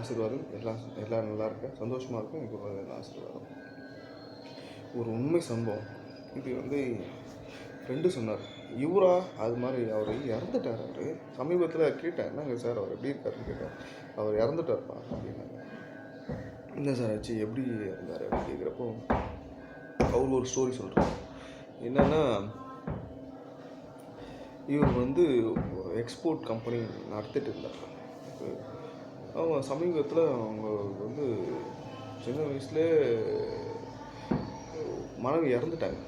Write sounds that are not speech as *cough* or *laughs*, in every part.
ஆசீர்வாதம் எல்லாம் எல்லாம் நல்லா இருக்க சந்தோஷமாக இருக்கும் எங்கள் குருநாதர் ஆசீர்வாதம். ஒரு உண்மை சம்பவம். இது வந்து ஃப்ரெண்டு சொன்னார். இவரா அது மாதிரி அவர் இறந்துட்டார் அவர். சமீபத்தில் கேட்டேன் என்னங்க சார் அவர் எப்படி இருக்காருன்னு கேட்டேன். அவர் இறந்துட்டார்ப்பா அப்படின்னாங்க. என்ன சார் ஆச்சு எப்படி இருந்தார் அப்படின்னு கேட்குறப்போ அவர் ஒரு ஸ்டோரி சொல்கிறார் என்னென்னா இவர் வந்து எக்ஸ்போர்ட் கம்பெனி நடத்திட்டு இருந்தார். அவங்க சமீபத்தில் அவங்க வந்து சின்ன வயசுலேயே மனைவி இறந்துட்டாங்க.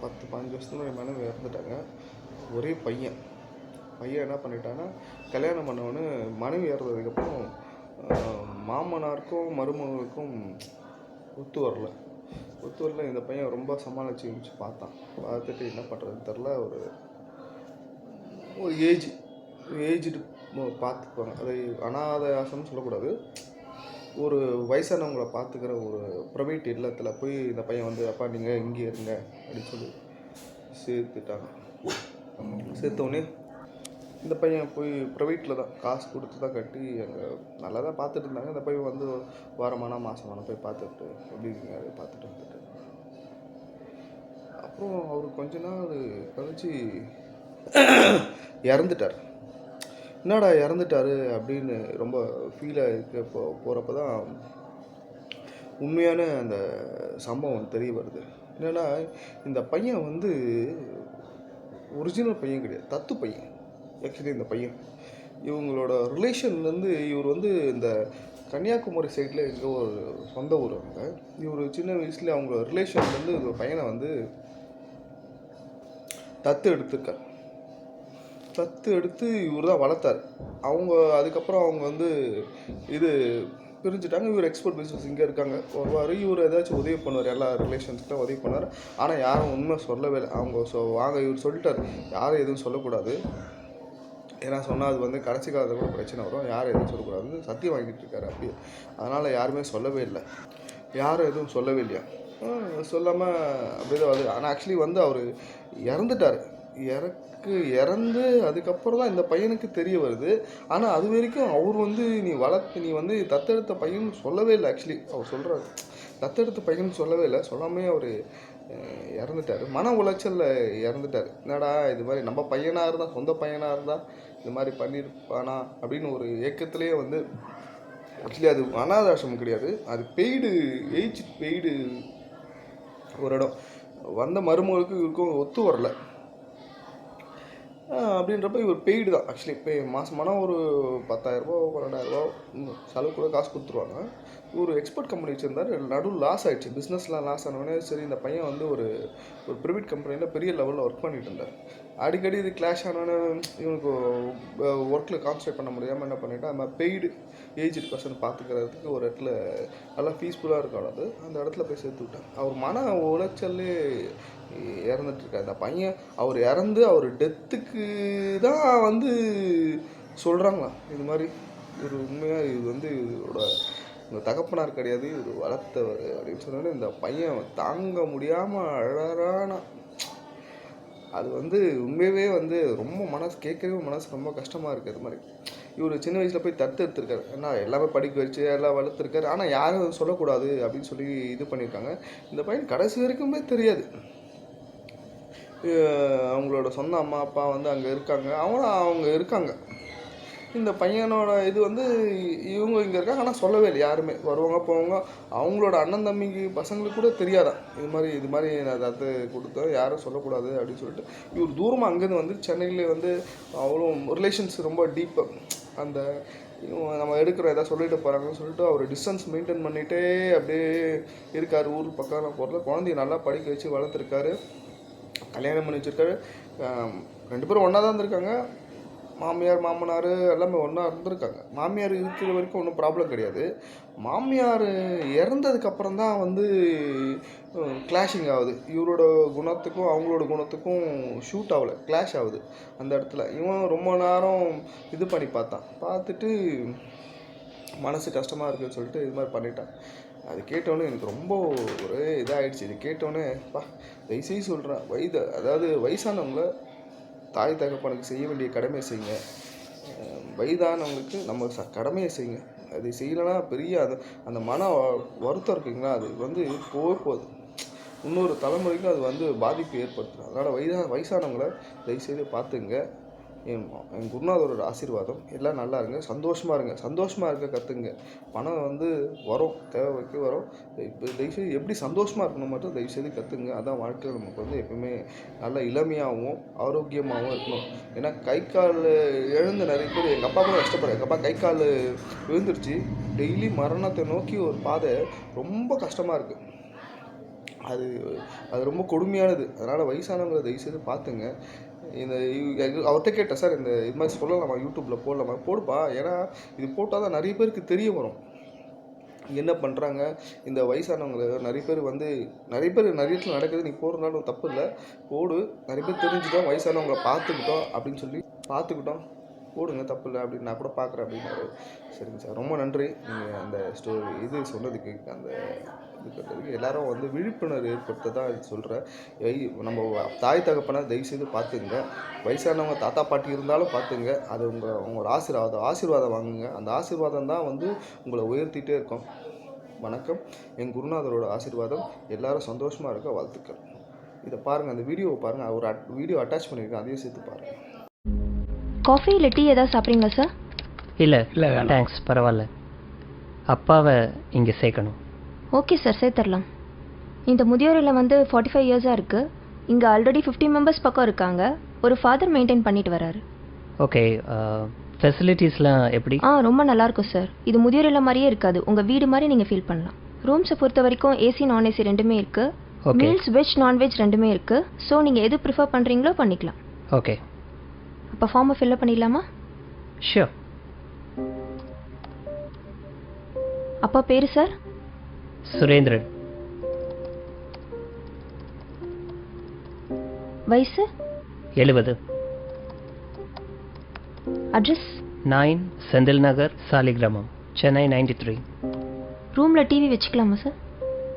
பத்து பதினஞ்சு வருஷத்துக்கு முன்னாடி மனைவி இறந்துட்டாங்க. ஒரே பையன். பையன் என்ன பண்ணிட்டான்னா கல்யாணம் பண்ணவொன்னே மனைவி இறந்ததுக்கப்புறம் மாமனாருக்கும் மருமகளுக்கும் ஒத்து வரல. ஒத்து வரல இந்த பையன் ரொம்ப சமாளிச்சு வச்சு பார்த்தான். பார்த்துட்டு என்ன பண்ணுறதுன்னு தெரில ஒரு ஒரு ஏஜ் ஏஜ்டு பார்த்துக்குவாங்க அதை அனாதை ஆசைன்னு சொல்லக்கூடாது. ஒரு வயசானவங்களை பார்த்துக்கிற ஒரு ப்ரைவேட் இல்லத்தில் போய் இந்த பையன் வந்து அப்பா நீங்கள் இங்கே இருங்க அப்படின்னு சொல்லி சேர்த்துட்டாங்க. சேர்த்தோடனே இந்த பையன் போய் ப்ரைவேட்டில் தான் காசு கொடுத்து தான் கட்டி அங்கே நல்லா தான் பார்த்துட்டு இருந்தாங்க. இந்த பையன் வந்து வாரமான மாதமான போய் பார்த்துட்டு எப்படி பார்த்துட்டு வந்துட்டு. அப்புறம் அவர் கொஞ்ச நாள் கழிச்சு இறந்துட்டார். என்னடா இறந்துட்டாரு அப்படின்னு ரொம்ப ஃபீலாக இருக்க போ போகிறப்ப தான் உண்மையான அந்த சம்பவம் தெரிய வருது. என்னென்னா இந்த பையன் வந்து ஒரிஜினல் பையன் கிடையாது தத்து பையன். ஆக்சுவலி இந்த பையன். இவங்களோட ரிலேஷன்லேருந்து இவர் வந்து இந்த கன்னியாகுமரி சைடில் எங்கே ஒரு சொந்த ஊர் அவங்க. இவர் சின்ன வயசுல அவங்களோட ரிலேஷன்லேருந்து இந்த பையனை வந்து தத்து எடுத்திருக்கார். தத்து எடுத்து இவர் தான் வளர்த்தார். அவங்க அதுக்கப்புறம் அவங்க வந்து இது பிரிஞ்சுட்டாங்க. இவர் எக்ஸ்போர்ட் பிஸ்னஸ் இங்கே இருக்காங்க. வருவார் இவர் ஏதாச்சும் உதவி பண்ணுவார். எல்லா ரிலேஷன்ஸ்க்கும் உதவி பண்ணார் ஆனால் யாரும் உண்மை சொல்லவே இல்லை. அவங்க சொ வாங்க இவர் சொல்லிட்டார். யாரும் எதுவும் சொல்லக்கூடாது. ஏன்னா சொன்னால் அது வந்து கடைசி காலத்தில் கூட பிரச்சனை வரும். யாரும் எதுவும் சொல்லக்கூடாது சத்தியம் வாங்கிட்டு இருக்காரு அப்படியே. அதனால் யாருமே சொல்லவே இல்லை. யாரும் எதுவும் சொல்லவே இல்லையா? சொல்லாமல் அப்படியே தான் வருது. ஆனால் ஆக்சுவலி வந்து அவர் இறந்துட்டார். இறக்கு இறந்து அதுக்கப்புறம் தான் இந்த பையனுக்கு தெரிய வருது. ஆனால் அது வரைக்கும் அவர் வந்து நீ வளர்த்து நீ வந்து தத்தெடுத்த பையன் சொல்லவே இல்லை ஆக்சுவலி அவர் சொல்கிறார் தத்தெடுத்த பையன் சொல்லவே இல்லை. சொல்லாமே அவர் இறந்துட்டார். மன உளைச்சலில் இறந்துட்டார். என்னடா இது மாதிரி நம்ம பையனாக இருந்தால் சொந்த பையனாக இருந்தால் இது மாதிரி பண்ணியிருப்பானா அப்படின்னு ஒரு ஏக்கத்திலே வந்து ஆக்சுவலி அது அனாதாசிரமம் கிடையாது. அது பெய்டு ஏஜ் பெய்டு ஒரு இடம். வந்த மருமகளுக்கு இருக்கும் ஒத்து வரல. அப்படின்றப்ப இவர் பெய்டு தான். ஆக்சுவலி பெய் மாதமான ஒரு பத்தாயிரரூபா பன்னெண்டாயிரரூபா செலவு கூட காசு கொடுத்துருவாங்க. ஒரு எக்ஸ்போர்ட் கம்பெனி வச்சுருந்தார். நடு லாஸ் ஆகிடுச்சு பிஸ்னஸ்லாம் லாஸ் ஆனவுடனே சரி இந்த பையன் வந்து ஒரு ஒரு ப்ரைவேட் கம்பெனியில் பெரிய லெவலில் ஒர்க் பண்ணிகிட்டு இருந்தார். அடிக்கடி இது கிளாஷ் ஆனோடனே இவனுக்கு ஒர்க்கில் கான்சன்ட்ரேட் பண்ண முடியாமல் என்ன பண்ணிட்டா நம்ம பெய்டு ஏஜ்டு பர்சன் பார்த்துக்கிறதுக்கு ஒரு இடத்துல நல்லா பீஸ்ஃபுல்லாக இருக்கும் அது. அந்த இடத்துல போய் சேர்த்து விட்டாங்க அவர் மன உளைச்சல்லே இறந்துட்டு இருக்காரு. அந்த பையன் அவர் இறந்து அவர் டெத்துக்கு தான் வந்து சொல்கிறாங்களா இது மாதிரி ஒரு உண்மையாக இது வந்து இதோட இந்த தகப்பனார் கிடையாது இவர் வளர்த்தவர் அப்படின்னு சொன்னோன்னே இந்த பையன் தாங்க முடியாமல் அழறான. அது வந்து உண்மையாகவே வந்து ரொம்ப மனசு கேட்கவே மனசு ரொம்ப கஷ்டமாக இருக்குது அது மாதிரி. இவர் சின்ன வயசில் போய் தத்து எடுத்திருக்காரு. ஏன்னா எல்லாமே படிக்க வச்சு எல்லாம் வளர்த்துருக்காரு. ஆனால் யாரும் சொல்லக்கூடாது அப்படின்னு சொல்லி இது பண்ணியிருக்காங்க. இந்த பையன் கடைசி வரைக்குமே தெரியாது. அவங்களோட சொந்த அம்மா அப்பா வந்து அங்கே இருக்காங்க. அவங்களும் அவங்க இருக்காங்க. இந்த பையனோட இது வந்து இவங்க இங்கே இருக்காங்க ஆனால் சொல்லவே இல்லை யாருமே. வருவாங்க போவாங்க. அவங்களோட அண்ணன் தம்பிக்கு பசங்களுக்கு கூட தெரியாதான் இது மாதிரி இது மாதிரி நான் தத்து கொடுத்தேன் யாரும் சொல்லக்கூடாது அப்படின்னு சொல்லிட்டு. இவர் தூரமாக அங்கேருந்து வந்து சென்னையிலே வந்து அவ்வளோ ரிலேஷன்ஸ் ரொம்ப டீப்பு அந்த நம்ம எடுக்கிறோம் ஏதாவது சொல்லிட்டு போகிறாங்கன்னு சொல்லிட்டு அவர் டிஸ்டன்ஸ் மெயின்டைன் பண்ணிகிட்டே அப்படியே இருக்கார். ஊர் பக்கம் போகிறத குழந்தைய நல்லா படிக்க வச்சு வளர்த்துருக்காரு. கல்யாணம் பண்ணி வச்சுருக்காரு. ரெண்டு பேரும் ஒன்றா தான் இருந்திருக்காங்க. மாமியார் மாமனார் எல்லாமே ஒன்றா இருந்திருக்காங்க. மாமியார் இருக்கிற வரைக்கும் ஒன்றும் ப்ராப்ளம் கிடையாது. மாமியார் இறந்ததுக்கப்புறம் தான் வந்து கிளாஷிங் ஆகுது. இவரோட குணத்துக்கும் அவங்களோட குணத்துக்கும் ஷூட் ஆகலை. கிளாஷ் ஆகுது அந்த இடத்துல. இவன் ரொம்ப நேரம் இது பண்ணி பார்த்தான். பார்த்துட்டு மனசு கஷ்டமாக இருக்குன்னு சொல்லிட்டு இது மாதிரி பண்ணிட்டான். அது கேட்டோன்னே எனக்கு ரொம்ப ஒரு இதாகிடுச்சு இது கேட்டோன்னே பா தயவுசெய்து சொல்கிறேன் வயது அதாவது வயசானவங்கள தாய் தகப்பனுக்கு செய்ய வேண்டிய கடமையை செய்யுங்க. வயதானவங்களுக்கு நம்ம ச கடமையை செய்யுங்க. அது செய்யலைன்னா பெரிய அந்த அந்த மன வ- வருத்தம் இருக்குங்களா அது வந்து போக போகுது. இன்னொரு தலைமுறைக்கு அது வந்து பாதிப்பு ஏற்படுத்தும். அதனால் வயதா வயசானவங்களை தயவுசெய்து பார்த்துங்க என் என் குருநாதரோட ஆசீர்வாதம். எல்லாம் நல்லா இருங்க சந்தோஷமாக இருங்க சந்தோஷமாக இருக்க கற்றுங்க பணம் வந்து வரும் தேவைக்கு வரும். இப்போ தயவுசெய்து எப்படி சந்தோஷமாக இருக்கணும் மட்டும் தயவுசெய்து கற்றுங்க அதான் வாழ்க்கையில் நமக்கு வந்து எப்பவுமே நல்ல இளமையாகவும் ஆரோக்கியமாகவும் இருக்கணும். ஏன்னா கை கால் எழுந்து நிறைய பேர் எங்கள் அப்பா கூட கஷ்டப்படுற எங்கள் அப்பா கை கால் விழுந்துருச்சு. டெய்லி மரணத்தை நோக்கி ஒரு பாதை ரொம்ப கஷ்டமாக இருக்குது அது அது ரொம்ப கொடுமையானது. அதனால் வயசானவங்களை தயவுசெய்து பார்த்துங்க. இந்த அவர்கிட்ட கேட்டேன் சார் இந்த இது மாதிரி சொல்லலாமா? யூடியூப்பில் போடலாமா? போடுப்பா. ஏன்னா இது போட்டால் தான் நிறைய பேருக்கு தெரிய வரும். என்ன பண்ணுறாங்க இந்த வயசானவங்களை நிறைய பேர் வந்து நிறைய பேர் நிறைய இடத்துல நடக்குது. நீ போடுறதுனாலும் தப்பு இல்லை. போடு. நிறைய பேர் தெரிஞ்சுட்டோம் வயசானவங்களை பார்த்துக்கிட்டோம். அப்படின்னு சொல்லி பார்த்துக்கிட்டோம். போடுங்க தப்பு இல்லை அப்படின்னு நான் கூட பார்க்குறேன் அப்படின்னாரு. சரிங்க சார் ரொம்ப நன்றி. நீங்கள் அந்த ஸ்டோரி இது சொன்னதுக்கு அந்த இது பண்ணுறதுக்கு எல்லாரும் வந்து விழிப்புணர்வு ஏற்படுத்த தான் இது சொல்கிறேன் நம்ம தாய் தகப்பனை தயவுசெய்து பார்த்துங்க வயசானவங்க தாத்தா பாட்டி இருந்தாலும் பார்த்துங்க அது உங்கள் உங்களோட ஆசீர்வாதம் ஆசீர்வாதம் வாங்குங்க. அந்த ஆசீர்வாதம் தான் வந்து உங்களை உயர்த்திட்டே இருக்கும். வணக்கம். என் குருநாதரோட ஆசீர்வாதம். எல்லாரும் சந்தோஷமாக இருக்க வாழ்த்துக்கள். இதை பாருங்கள் அந்த வீடியோவை பாருங்கள் ஒரு அட் வீடியோ அட்டாச் பண்ணியிருக்கேன் அதையும் சேர்த்து பாருங்கள் காஃபி இல்லை டீ ஏதாவது சாப்பிட்றீங்களா சார் இல்லை. இல்லை தேங்க்ஸ் பரவாயில்ல. அப்பாவை இங்கே சேர்க்கணும். ஓகே சார் சேர்த்துடலாம் இந்த முதியோர் இல்லம் வந்து ஃபார்ட்டி ஃபைவ் இயர்ஸாக இருக்குது இங்கே ஆல்ரெடி ஃபிஃப்டி மெம்பர்ஸ் பக்கம் இருக்காங்க. ஒரு ஃபாதர் மெயின்டைன் பண்ணிட்டு வராரு. ஓகே ஃபெசிலிட்டிஸ்லாம் எப்படி? ஆ ரொம்ப நல்லா இருக்கும் சார் இது முதியோர் இல்லம் மாதிரியே இருக்காது. உங்கள் வீடு மாதிரி நீங்கள் ஃபீல் பண்ணலாம். ரூம்ஸை பொறுத்த வரைக்கும் ஏசி நான் ஏசி ரெண்டுமே இருக்குது மீல்ஸ் வெஜ் நான்வெஜ் ரெண்டுமே இருக்குது ஸோ நீங்கள் எது ப்ரிஃபர் பண்ணுறீங்களோ பண்ணிக்கலாம். ஓகே அப்போ ஃபார்மை ஃபில்அப் பண்ணிடலாமா? ஷியோர் அப்பா பேர் சார் சுரேந்திரன். வயசு? எழுபது address nine Senthil Nagar Saligramam Chennai ninety three ரூமில் டிவி வச்சுக்கலாமா சார்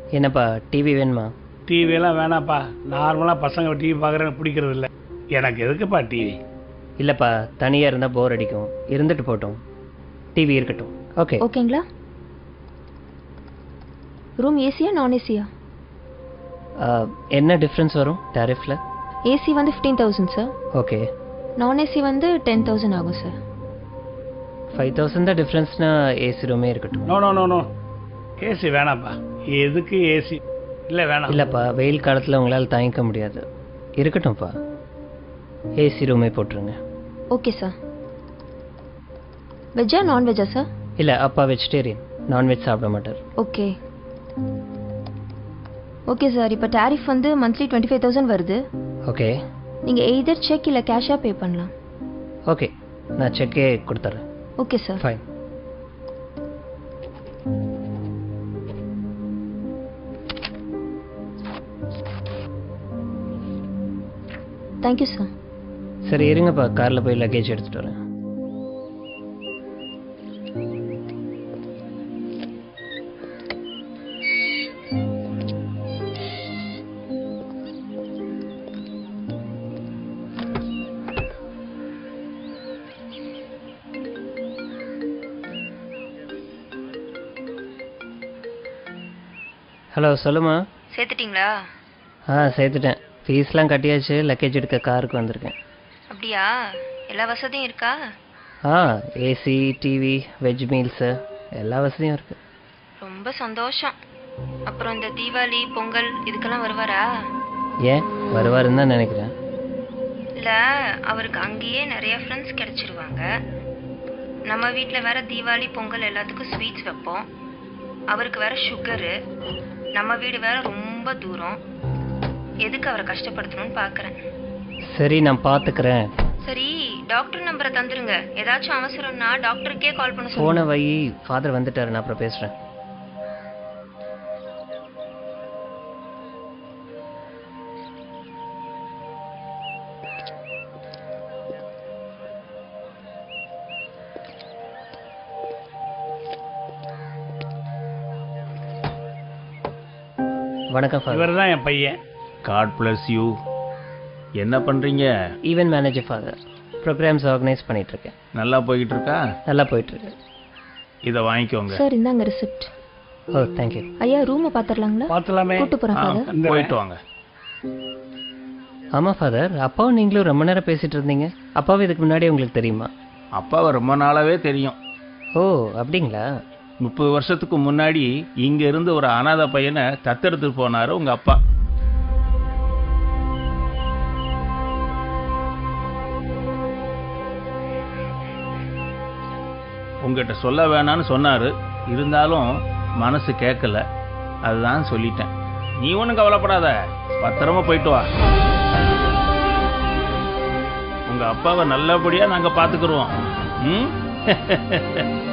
என்னப்பா டிவி வேணுமா? டிவியெல்லாம் வேணாப்பா நார்மலாக பசங்க டிவி பார்க்குறேன்னு பிடிக்கிறது இல்லை எனக்கு எதுக்குப்பா டிவி இல்லைப்பா தனியாக இருந்தால் போர் அடிக்கும். இருந்துட்டு போட்டோம். டிவி இருக்கட்டும். ஓகே ஓகேங்களா? ரூம் ஏசியா நான் ஏசியா என்ன டிஃப்ரென்ஸ் வரும் டேரிஃபில் ஏசி வந்து fifteen thousand sir okay non AC வந்து டென் தௌசண்ட் ஆகும் சார் ஃபைவ் தௌசண்ட் தான் டிஃப்ரென்ஸ்னா ஏசி ரூமே இருக்கட்டும். No no no no AC வேணாப்பா எதுக்கு ஏசி இல்லை வேணாம். இல்லைப்பா வெயில் காலத்தில் உங்களால் தாங்கிக்க முடியாது. இருக்கட்டும்ப்பா. ஏசி ரூமே போட்டுருங்க. ஓகே சார் வெஜ்ஜா நான்வெஜ்ஜா சார் இல்லை அப்பா வெஜிடேரியன் நான்வெஜ் சாப்பிட மாட்டார். ஓகே ஓகே சார் இப்போ டேரிஃப் வந்து மந்த்லி டுவெண்ட்டி ஃபைவ் தௌசண்ட் வருது. ஓகே நீங்கள் எய்தர் செக் இல்லை கேஷாக பே பண்ணலாம். ஓகே நான் செக்கே கொடுத்துட்றேன் okay sir fine thank you sir சரி இருங்கப்பா. காரில் போய் லக்கேஜ் எடுத்துகிட்டு வரேன். ஹலோ சொல்லுமா சேர்த்துட்டிங்களா? ஆ சேர்த்துட்டேன். ஃபீஸ்லாம் கட்டியாச்சு. லக்கேஜ் எடுக்க காருக்கு வந்திருக்கேன். அப்படியா? எல்லா வசதியும் இருக்கா? ஆ ஏசி டிவி வெஜ் மீல்ஸு எல்லா வசதியும் இருக்குது ரொம்ப சந்தோஷம். அப்புறம் இந்த தீபாவளி பொங்கல் இதுக்கெல்லாம் வருவாரா? ஏன்? வருவாருன்னு தான் நினைக்கிறேன். இல்லை அவருக்கு அங்கேயே நிறைய ஃப்ரெண்ட்ஸ் கிடைச்சிருவாங்க. நம்ம வீட்டில் வேற தீபாவளி பொங்கல் எல்லாத்துக்கும் ஸ்வீட்ஸ் வைப்போம். அவருக்கு வேற சுகரு நம்ம வீடு வேற ரொம்ப தூரம். எதுக்கு அவரை கஷ்டப்படுத்தணும்னு பார்க்குறேன் சரி நான் பார்த்துக்கிறேன் சரி டாக்டர் நம்பரை தந்துருங்க. ஏதாச்சும் அவசரம்னா டாக்டருக்கே கால் பண்ண ஃபோனை சொல்லுங்க வை ஃபாதர் வந்துட்டாரு நான் அப்புறம் பேசுகிறேன் வணக்கம் ஃபாதர். இவர் தான் என் பையன். God bless you. என்ன பண்ணுறீங்க event manager father programs organise பண்ணிட்டு இருக்கேன் நல்லா போய்கிட்டு இருக்கா நல்லா போயிட்டு இருக்கு இதை வாங்கிக்கோங்க. சார் இந்தாங்க ரிசிப்ட் ஓ தேங்க்யூ ஐயா ரூமை பாத்துறலாங்களா பார்த்துலாமே கூட்டு போறேன் ஆ, ஃபாதர் இந்த போயிட்டு வாங்க. ஆமாம் ஃபாதர் அப்பாவும் நீங்களும் ரொம்ப நேரம் பேசிட்டு இருந்தீங்க. அப்பாவும் இதுக்கு முன்னாடி உங்களுக்கு தெரியுமா? அப்பாவை ரொம்ப நாளாவே தெரியும். ஓ அப்படிங்களா? முப்பது வருஷத்துக்கு முன்னாடி இங்க இருந்து ஒரு அனாதை பையனை தத்தெடுத்துட்டு போனாரு உங்க அப்பா. உங்ககிட்ட சொல்ல வேணாம்னு சொன்னாரு. இருந்தாலும் மனசு கேட்கல அதுதான் சொல்லிட்டேன். நீ ஒன்றும் கவலைப்படாத. பத்திரமா போயிட்டு வா. உங்க அப்பாவை நல்லபடியா நாங்க பாத்துக்கிறோம் ம்? *laughs*